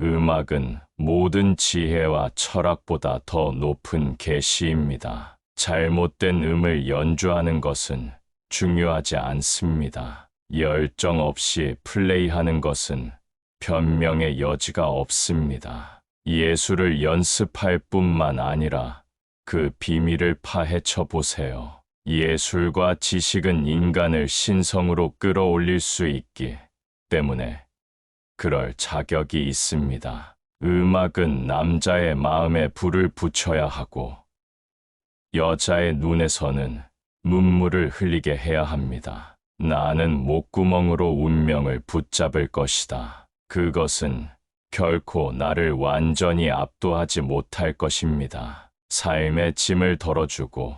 음악은 모든 지혜와 철학보다 더 높은 계시입니다. 잘못된 음을 연주하는 것은 중요하지 않습니다. 열정 없이 플레이하는 것은 변명의 여지가 없습니다. 예술을 연습할 뿐만 아니라 그 비밀을 파헤쳐 보세요. 예술과 지식은 인간을 신성으로 끌어올릴 수 있기 때문에 그럴 자격이 있습니다. 음악은 남자의 마음에 불을 붙여야 하고 여자의 눈에서는 눈물을 흘리게 해야 합니다. 나는 목구멍으로 운명을 붙잡을 것이다. 그것은 결코 나를 완전히 압도하지 못할 것입니다. 삶의 짐을 덜어주고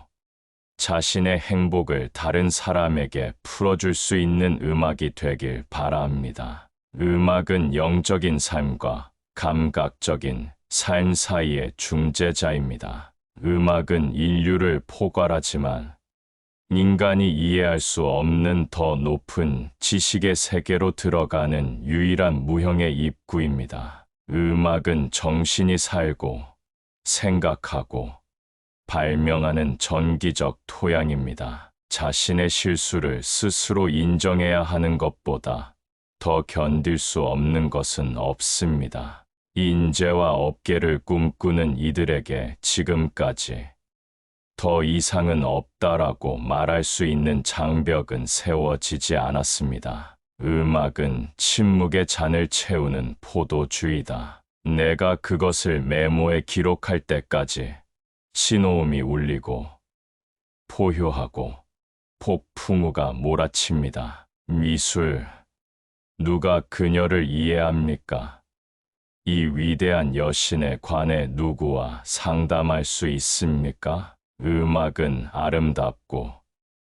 자신의 행복을 다른 사람에게 풀어줄 수 있는 음악이 되길 바랍니다. 음악은 영적인 삶과 감각적인 삶 사이의 중재자입니다. 음악은 인류를 포괄하지만 인간이 이해할 수 없는 더 높은 지식의 세계로 들어가는 유일한 무형의 입구입니다. 음악은 정신이 살고 생각하고 발명하는 전기적 토양입니다. 자신의 실수를 스스로 인정해야 하는 것보다 더 견딜 수 없는 것은 없습니다. 인재와 업계를 꿈꾸는 이들에게 지금까지 더 이상은 없다라고 말할 수 있는 장벽은 세워지지 않았습니다. 음악은 침묵의 잔을 채우는 포도주의다. 내가 그것을 메모에 기록할 때까지 신호음이 울리고 포효하고 폭풍우가 몰아칩니다. 미술, 누가 그녀를 이해합니까? 이 위대한 여신에 관해 누구와 상담할 수 있습니까? 음악은 아름답고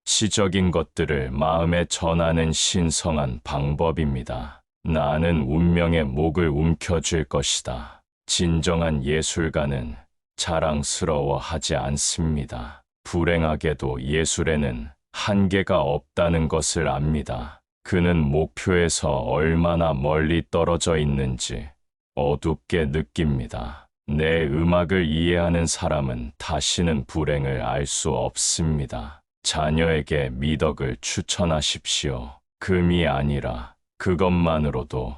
시적인 것들을 마음에 전하는 신성한 방법입니다. 나는 운명의 목을 움켜쥘 것이다. 진정한 예술가는 자랑스러워하지 않습니다. 불행하게도 예술에는 한계가 없다는 것을 압니다. 그는 목표에서 얼마나 멀리 떨어져 있는지 어둡게 느낍니다. 내 음악을 이해하는 사람은 다시는 불행을 알 수 없습니다. 자녀에게 미덕을 추천하십시오. 금이 아니라 그것만으로도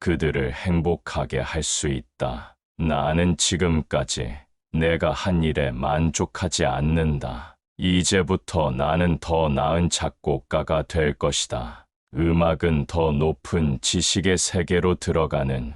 그들을 행복하게 할 수 있다. 나는 지금까지 내가 한 일에 만족하지 않는다. 이제부터 나는 더 나은 작곡가가 될 것이다. 음악은 더 높은 지식의 세계로 들어가는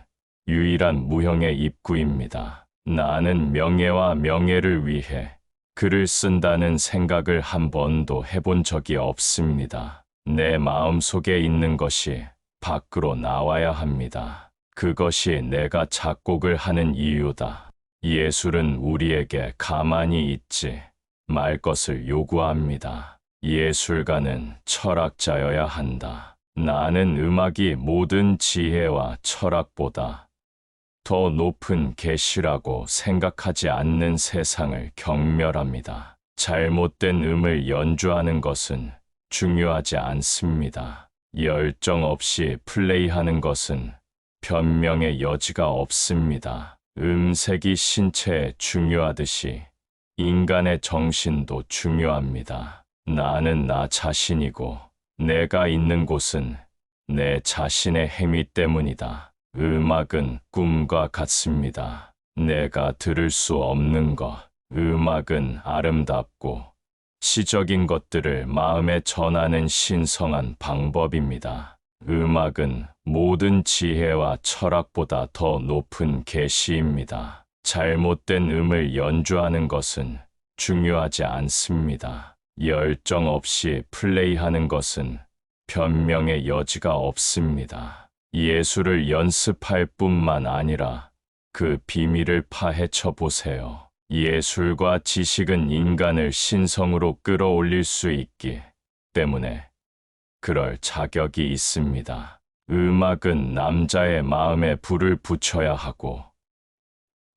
유일한 무형의 입구입니다. 나는 명예와 명예를 위해 글을 쓴다는 생각을 한 번도 해본 적이 없습니다. 내 마음 속에 있는 것이 밖으로 나와야 합니다. 그것이 내가 작곡을 하는 이유다. 예술은 우리에게 가만히 있지 말 것을 요구합니다. 예술가는 철학자여야 한다. 나는 음악이 모든 지혜와 철학보다 더 높은 계시라고 생각하지 않는 세상을 경멸합니다. 잘못된 음을 연주하는 것은 중요하지 않습니다. 열정 없이 플레이하는 것은 변명의 여지가 없습니다. 음색이 신체에 중요하듯이 인간의 정신도 중요합니다. 나는 나 자신이고 내가 있는 곳은 내 자신의 행위 때문이다. 음악은 꿈과 같습니다. 내가 들을 수 없는 것. 음악은 아름답고 시적인 것들을 마음에 전하는 신성한 방법입니다. 음악은 모든 지혜와 철학보다 더 높은 계시입니다. 잘못된 음을 연주하는 것은 중요하지 않습니다. 열정 없이 플레이하는 것은 변명의 여지가 없습니다. 예술을 연습할 뿐만 아니라 그 비밀을 파헤쳐 보세요. 예술과 지식은 인간을 신성으로 끌어올릴 수 있기 때문에 그럴 자격이 있습니다. 음악은 남자의 마음에 불을 붙여야 하고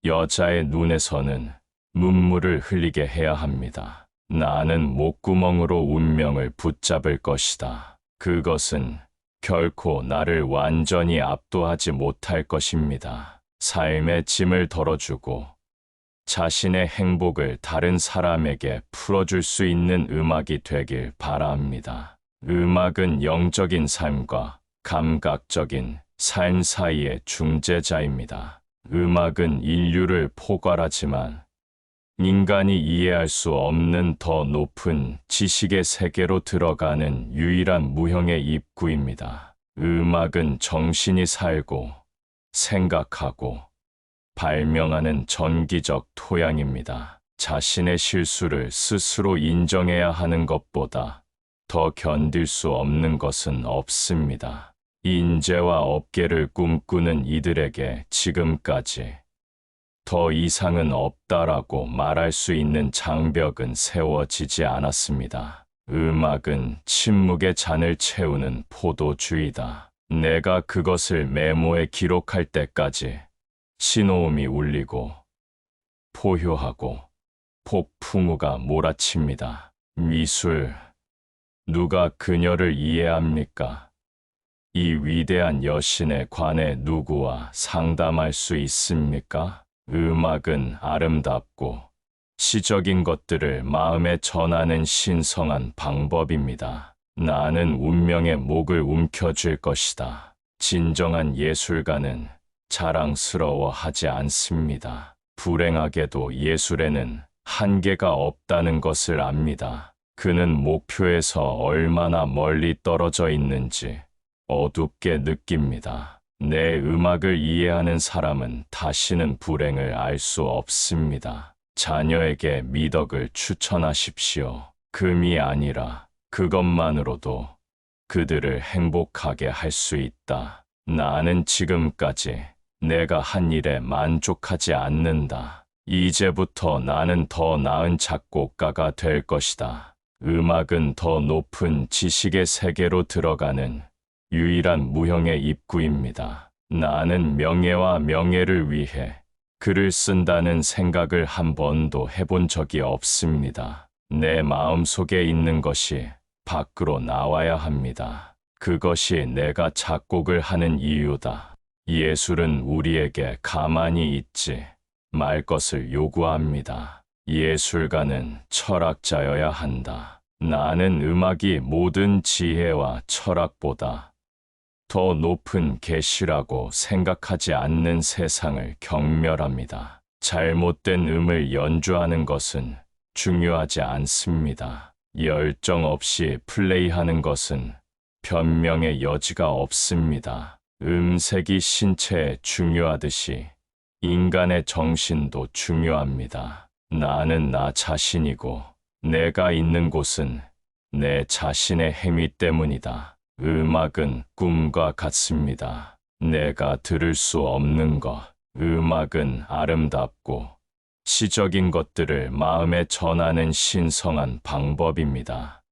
여자의 눈에서는 눈물을 흘리게 해야 합니다. 나는 목구멍으로 운명을 붙잡을 것이다. 그것은 결코 나를 완전히 압도하지 못할 것입니다. 삶의 짐을 덜어주고 자신의 행복을 다른 사람에게 풀어줄 수 있는 음악이 되길 바랍니다. 음악은 영적인 삶과 감각적인 삶 사이의 중재자입니다. 음악은 인류를 포괄하지만 인간이 이해할 수 없는 더 높은 지식의 세계로 들어가는 유일한 무형의 입구입니다. 음악은 정신이 살고 생각하고 발명하는 전기적 토양입니다. 자신의 실수를 스스로 인정해야 하는 것보다 더 견딜 수 없는 것은 없습니다. 인재와 업계를 꿈꾸는 이들에게 지금까지 더 이상은 없다라고 말할 수 있는 장벽은 세워지지 않았습니다. 음악은 침묵의 잔을 채우는 포도주의다. 내가 그것을 메모에 기록할 때까지 신호음이 울리고 포효하고 폭풍우가 몰아칩니다. 미술, 누가 그녀를 이해합니까? 이 위대한 여신에 관해 누구와 상담할 수 있습니까? 음악은 아름답고 시적인 것들을 마음에 전하는 신성한 방법입니다. 나는 운명의 목을 움켜쥘 것이다. 진정한 예술가는 자랑스러워하지 않습니다. 불행하게도 예술에는 한계가 없다는 것을 압니다. 그는 목표에서 얼마나 멀리 떨어져 있는지 어둡게 느낍니다. 내 음악을 이해하는 사람은 다시는 불행을 알 수 없습니다. 자녀에게 미덕을 추천하십시오. 금이 아니라 그것만으로도 그들을 행복하게 할 수 있다. 나는 지금까지 내가 한 일에 만족하지 않는다. 이제부터 나는 더 나은 작곡가가 될 것이다. 음악은 더 높은 지식의 세계로 들어가는 유일한 무형의 입구입니다. 나는 명예와 명예를 위해 글을 쓴다는 생각을 한 번도 해본 적이 없습니다. 내 마음 속에 있는 것이 밖으로 나와야 합니다. 그것이 내가 작곡을 하는 이유다. 예술은 우리에게 가만히 있지 말 것을 요구합니다. 예술가는 철학자여야 한다. 나는 음악이 모든 지혜와 철학보다 더 높은 계시라고 생각하지 않는 세상을 경멸합니다. 잘못된 음을 연주하는 것은 중요하지 않습니다. 열정 없이 플레이하는 것은 변명의 여지가 없습니다. 음색이 신체에 중요하듯이 인간의 정신도 중요합니다. 나는 나 자신이고 내가 있는 곳은 내 자신의 행위 때문이다. 음악은 꿈과 같습니다. 내가 들을 수 없는 것. 음악은 아름답고 시적인 것들을 마음에 전하는 신성한 방법입니다.